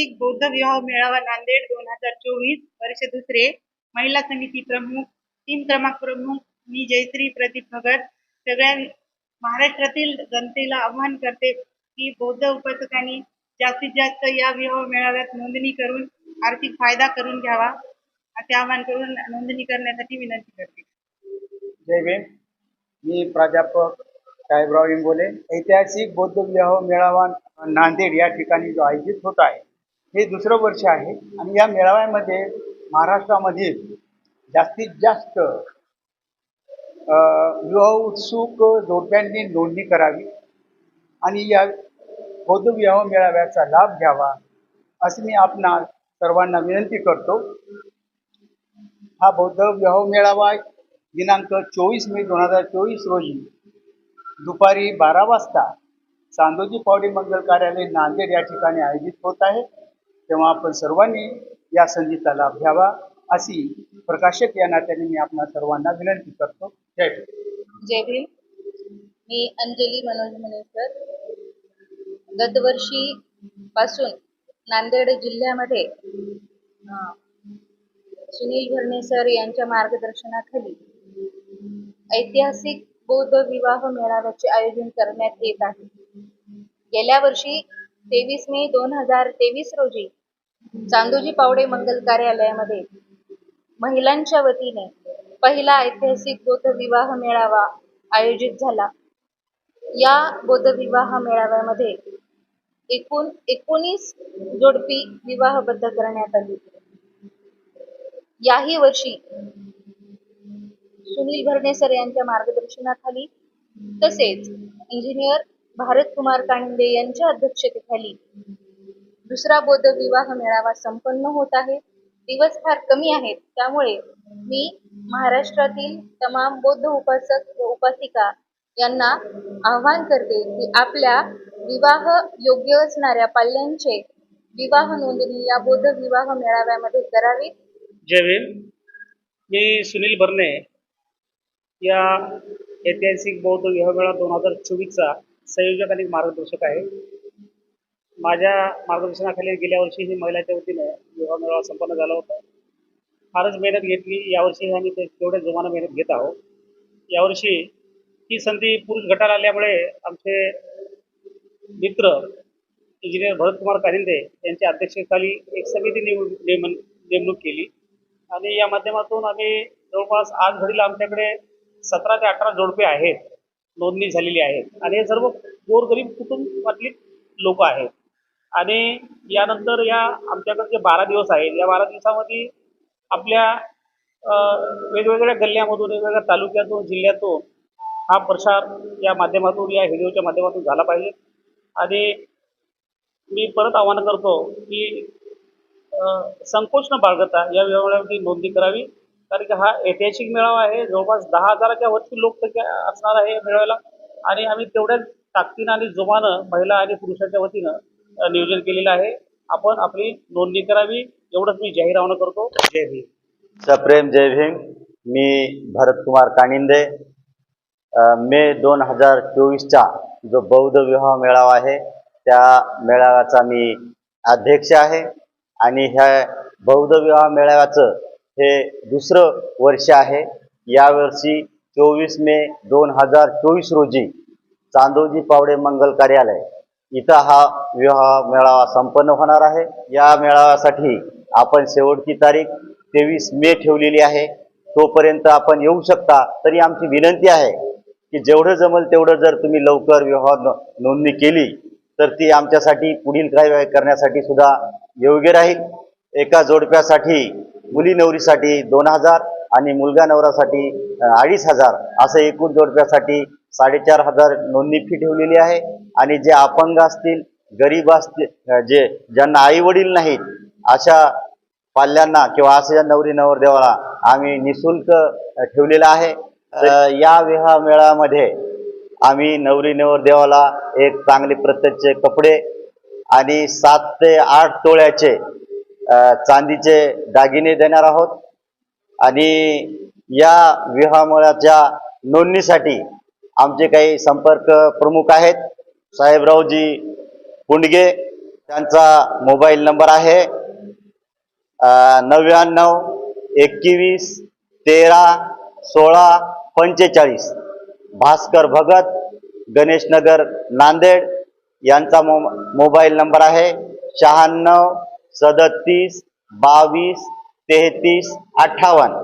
जागतिक बौद्ध विवाह मेळावा नांदेड दोन हजार चोवीस वर्ष दुसरे. महिला समिती प्रमुख तीन क्रमांक प्रमुख मी जयश्री प्रदीप भगत. सगळ्या महाराष्ट्रातील जनतेला आव्हान करते की बौद्ध उपासकांनी जास्तीत जास्त या विवाह मेळाव्यात नोंदणी करून आर्थिक फायदा करून घ्यावा. असे आवाहन करून नोंदणी करण्यासाठी विनंती करते. जय भीम. मी प्राध्यापक साहेबराव इंगोले. ऐतिहासिक बौद्ध विवाह मेळावा नांदेड या ठिकाणी जो आयोजित होत आहे. हे दुसरं वर्ष आहे. आणि या मेळाव्यामध्ये महाराष्ट्रामधील जास्तीत जास्त विवाह उत्सुक जोडप्यांनी नोंदणी करावी आणि या बौद्ध विवाह मेळाव्याचा लाभ घ्यावा असं मी आपणा सर्वांना विनंती करतो. हा बौद्ध विवाह मेळावा दिनांक चोवीस मे दोन हजार चोवीस रोजी दुपारी बारा वाजता चांदोजी पावडी मंगल कार्यालय नांदेड या ठिकाणी आयोजित होत आहे. तेव्हा आपण सर्वांनी या संधीचा लाभ घ्यावा अशी प्रकाशक या नात्याने मी आपणा सर्वांना विनंती करतो. जय भीम. जय भीम. मी अंजली मनोज मनेकर गतवर्षी पासून नांदेड जिल्ह्यामध्ये सुनील भरणे सर यांच्या मार्गदर्शनाखाली ऐतिहासिक बौद्ध विवाह मेळाव्याचे आयोजन करण्यात येत आहे. गेल्या वर्षी तेवीस मे दोन हजार तेवीस रोजी चांदोजी पावडे मंगल कार्यालयामध्ये. महिलांच्या वतीने पहिला ऐतिहासिक बौद्ध विवाह मेळावा आयोजित झाला. या बौद्ध विवाह मेळाव्यामध्ये एकूण एकोणीस जोडपी विवाहबद्ध करण्यात आली. याही वर्षी सुनील भरणे सर यांच्या मार्गदर्शनाखाली तसेच इंजिनियर भारत कुमार कांडे यांच्या अध्यक्षतेखाली दुसरा बौद्ध विवाह मेळावा संपन्न होत आहे. दिवस फार कमी आहेत. त्यामुळे मी महाराष्ट्रातील तमाम बौद्ध उपासक व उपासिका यांना आव्हान करते की आपल्या विवाह योग्य असणाऱ्या पाल्यांचे विवाह नोंदणी या बौद्ध विवाह मेळाव्यामध्ये करावी. जयवीर मी सुनील भरणे या ऐतिहासिक बौद्ध विवाह मेळा दोन हजार चोवीसचा संयोजक आणि मार्गदर्शक आहे. माझ्या मार्गदर्शनाखाली गेल्या वर्षी ही महिलाच्या वतीनं विवाह मेळावा संपन्न झाला होता. फारच मेहनत घेतली. यावर्षी आम्ही ते तेवढ्या जोमानं मेहनत घेत आहोत. यावर्षी ही संधी पुरुष गटाला आल्यामुळे आमचे मित्र इंजिनियर भरतकुमार कारिंदे यांच्या अध्यक्षतेखाली एक समिती निवड नेमन नेमणूक केली. आणि या माध्यमातून आम्ही जवळपास आज घडीला आमच्याकडे सतरा ते अठरा जोडपे आहेत. नोंदणी झालेली आहे आणि हे सर्व गोरगरीब कुटुंबातली लोक आहेत. आणि यानंतर या आमच्याकडे जे बारा दिवस आहेत या बारा दिवसामध्ये आपल्या अं, वेगवेगळ्या गल्ल्यामधून वेगवेगळ्या तालुक्यातून जिल्ह्यातून हा प्रसार या माध्यमातून या व्हिडिओच्या माध्यमातून झाला पाहिजे. आणि मी परत आवाहन करतो की संकोच न बाळगता या मेळाव्यामध्ये नोंदणी करावी. कारण की हा ऐतिहासिक मेळावा आहे. जवळपास दहा हजाराच्या वरती लोक असणार आहे या मेळाव्याला. आणि आम्ही तेवढ्याच ताकदीनं आणि जोमानं महिला आणि पुरुषाच्या वतीनं नियोजन केलेलं आहे. आपण आपली नोंदणी करावी एवढंच मी जाहीर करतो. जय भीम. सप्रेम जय भीम. मी भरतकुमार कानिंदे. मे दोन हजार चोवीसचा जो बौद्ध विवाह मेळावा आहे त्या मेळाव्याचा मी अध्यक्ष आहे आणि ह्या बौद्ध विवाह मेळाव्याचं हे दुसरं वर्ष आहे. यावर्षी चोवीस मे दोन हजार चोवीस रोजी चांदोजी पावडे मंगल कार्यालय इथं हा विवाह मेळावा संपन्न होणार आहे. या मेळाव्यासाठी आपण शेवटची तारीख तेवीस मे ठेवलेली आहे. तोपर्यंत आपण येऊ शकता. तरी आमची विनंती आहे की जेवढं जमल तेवढं जर तुम्ही लवकर विवाह नोंदणी केली तर ती आमच्यासाठी पुढील काही करण्यासाठी सुद्धा योग्य राहील. एका जोडप्यासाठी मुली नवरीसाठी दोन हजार आणि मुलगा नवरासाठी अडीच हजार असं एकूण जोडप्यासाठी साडेचार हजार नोंदणी फी ठेवलेली आहे. आणि जे अपंग असतील गरीब असतील जे ज्यांना आई वडील नाहीत अशा पाल्यांना किंवा अशा नवरी नवरदेवाला आम्ही निशुल्क ठेवलेला ठेवलेलं आहे. या विवाह मेळामध्ये आम्ही नवरी नवरदेवाला एक चांगले प्रत्यक्ष कपडे आणि सात ते आठ तोळ्याचे चांदीचे दागिने देणार आहोत. आणि या विवाह मेळ्याच्या नोंदणीसाठी आमचे काही संपर्क प्रमुख आहेत. साहेबरावजी पुंडगे त्यांचा मोबाईल नंबर आहे नव्याण्णव एकवीस तेरा सोळा पंचेचाळीस. भास्कर भगत गणेशनगर नांदेड यांचा मो मोबाईल नंबर आहे शहाण्णव सदतीस बावीस तेहतीस अठ्ठावन्न.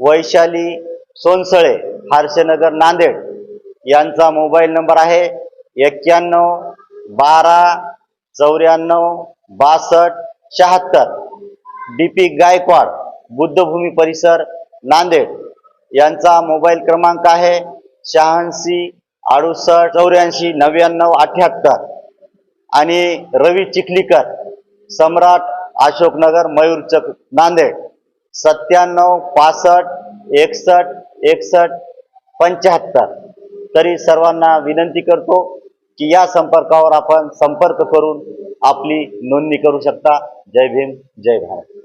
वैशाली सोनसळे हर्षनगर नांदेड. यांचा मोबाईल नंबर आहे एक्क्याण्णव बारा चौऱ्याण्णव बासष्ट शहात्तर. डी पी गायकवाड बुद्धभूमी परिसर नांदेड. यांचा मोबाईल क्रमांक आहे शहाऐंशी अडुसष्ट चौऱ्याऐंशी नव्याण्णव अठ्ठ्याहत्तर आणि रवी चिखलीकर सम्राट अशोकनगर मयूरचक नांदेड. सत्त्याण्णव पासष्ट एकसष्ट एकसष्ट पंच्याहत्तर. तरी सर्वांना विनंती करतो की या संपर्कावर आपण संपर्क करून आपली नोंदणी करू शकता. जय भीम जय भारत.